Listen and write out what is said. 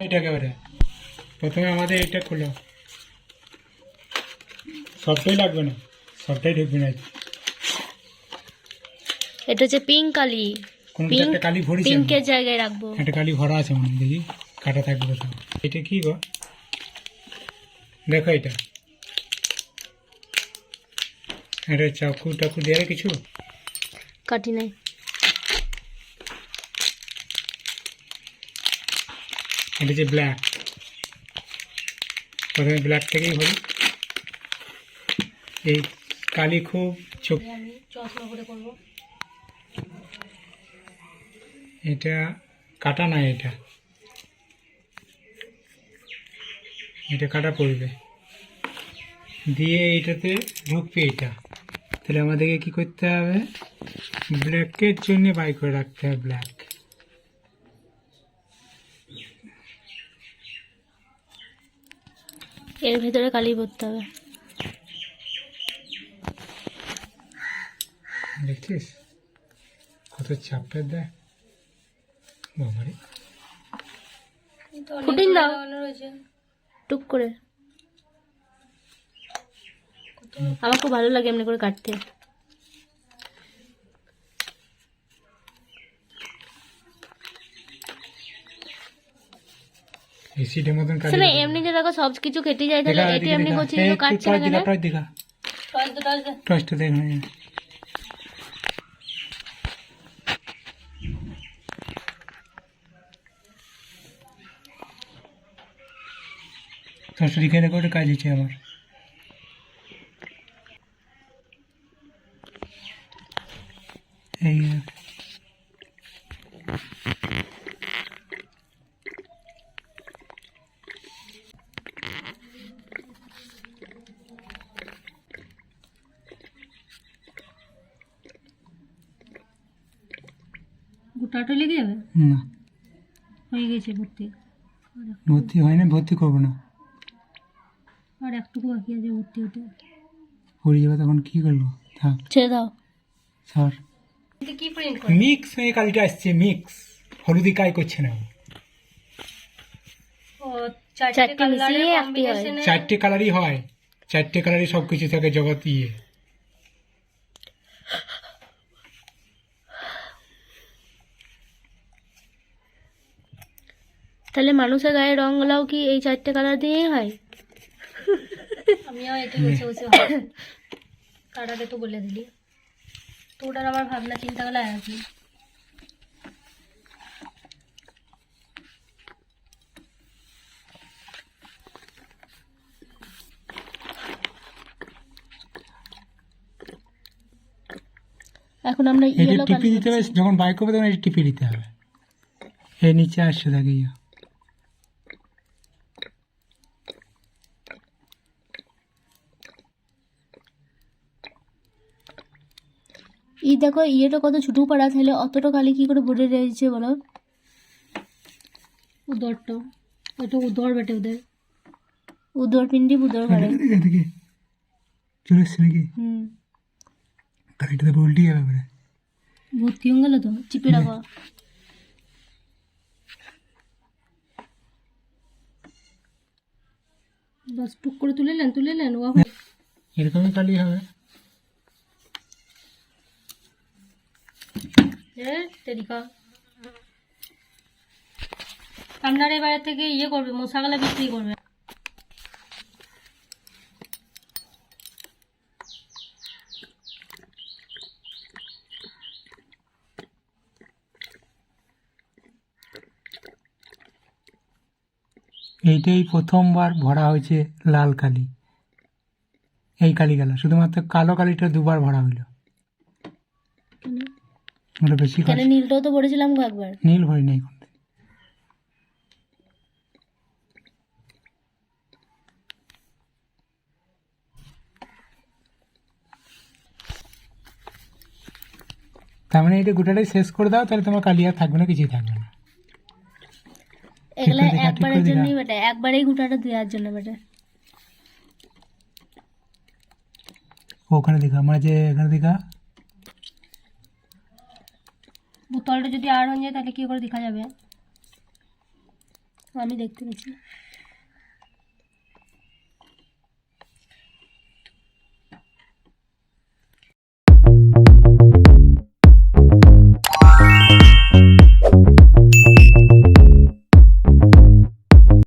এটা একেবারে। প্রথমে আমাদের এটা খোলো। সবটাই লাগবে না? সবটাই ঢুকবে না এটা হচ্ছে পিঙ্ক কালি। পিঙ্ক কালি ভরিছে পিঙ্কের জায়গায় রাখব। একটা কালি ভরা আছে মনে দেখি। কাটা থাকবে কোথাও এটা কি গো? দেখো এটা। এটা চাকু টাকু দেওয়ার কিছু? কাটি নাই। এটা যে ব্ল্যাক প্রথমে ব্ল্যাক থেকেই ভরি এই কালি খুব চোখ চশমা করে করব এটা কাটা নাই এটা। এটা কাটা পড়বে দিয়ে এইটাতে ঢুকবে এটা। তাহলে আমাদেরকে কি করতে হবে? ব্ল্যাকের জন্য বাই করে রাখতে হবে ব্ল্যাক এর ভেতরে কালি পড়তে হবে। দেখছিস? কত চাপে দেয়। বাবারে। ফুটিং দাও। টুক করে। আমার খুব ভালো লাগে এমনি করে কাটতে। এসিডের মতন কালি আসলে এমনি যে দেখো সব কিছু কেটে যায় তাহলে দেখা, এটি এদিকে এমনি দেখা। করছি এই, তো একটু কাটছে না টর্চ কেন? দিঘা, টর্চ দিঘা। টর্চটা দেখ না টর্চটা দিকে রেখে ওটা কাজ হচ্ছে আমার। এই গোটাটা লেগে যাবে? না। হয়ে গেছে ভর্তি। ভর্তি হয় না ভর্তি করব না। আর একটুকু বাকি আছে ভর্তি হতে। পড়ে যাবে তখন কি করব? থাক। ছেড়ে দাও। স্যার। কি প্রিন্ট মিক্স হয়ে কালিটা আসছে মিক্স। হলুদি কাই করছে না। চারটে কালারই হয়। চারটে কালারই সব কিছু থাকে জগৎ ইয়ে। তাহলে মানুষের গায়ে রং গুলাও কি এই চারটে কালার দিয়েই হয়? আমিও এটি বসে বসে তার তো বলে দিলি। তো ওটার আবার ভাবনা চিন্তা গুলো আছে এখন আমরা টিপি দিতে হবে যখন বাইক করবে তখন এটা টিপি দিতে হবে। এর নিচে আসছে থাকে ইয়ে ই দেখো ইয়েটা কত ছোট পাড়া তাহলে অতটা কালি কি করে ভরে রয়েছে বলো? উদরটা ওটা উদর বেটে ওদের। উদর পিন্ডি উদর করে এদিকে চলে এসছে নাকি? হুম। উল্টি যাবে হয়ে গেল তো? চিপে রাখো। বাস টুক করে তুলে নেন তুলে নেন ও এরকমই কালি হবে। আপনার এবারে থেকে ইয়ে করবে, মশাগুলা বিক্রি করবে। এইটাই প্রথমবার ভরা হয়েছে লাল কালি। এই কালি গেল শুধুমাত্র কালো কালিটা দুবার ভরা হইল। ওটা বেশি করে নীলটাও তো ভরেছিলাম গো একবার। নীল ভরি নাই তার মানে এটা গোটাটাই শেষ করে দাও তাহলে তোমার কালি আর থাকবে না কিছুই থাকবে না। এগুলা দেখা, ঠিক একবারের জন্যই বেটা একবারেই গুটাটা দেওয়ার জন্য বেটা ওখানে দেখা মাঝে এখানে দেখা বোতলটা যদি আর হয়ে যায় তাহলে কী করে দেখা যাবে? আমি দেখতে পেয়েছি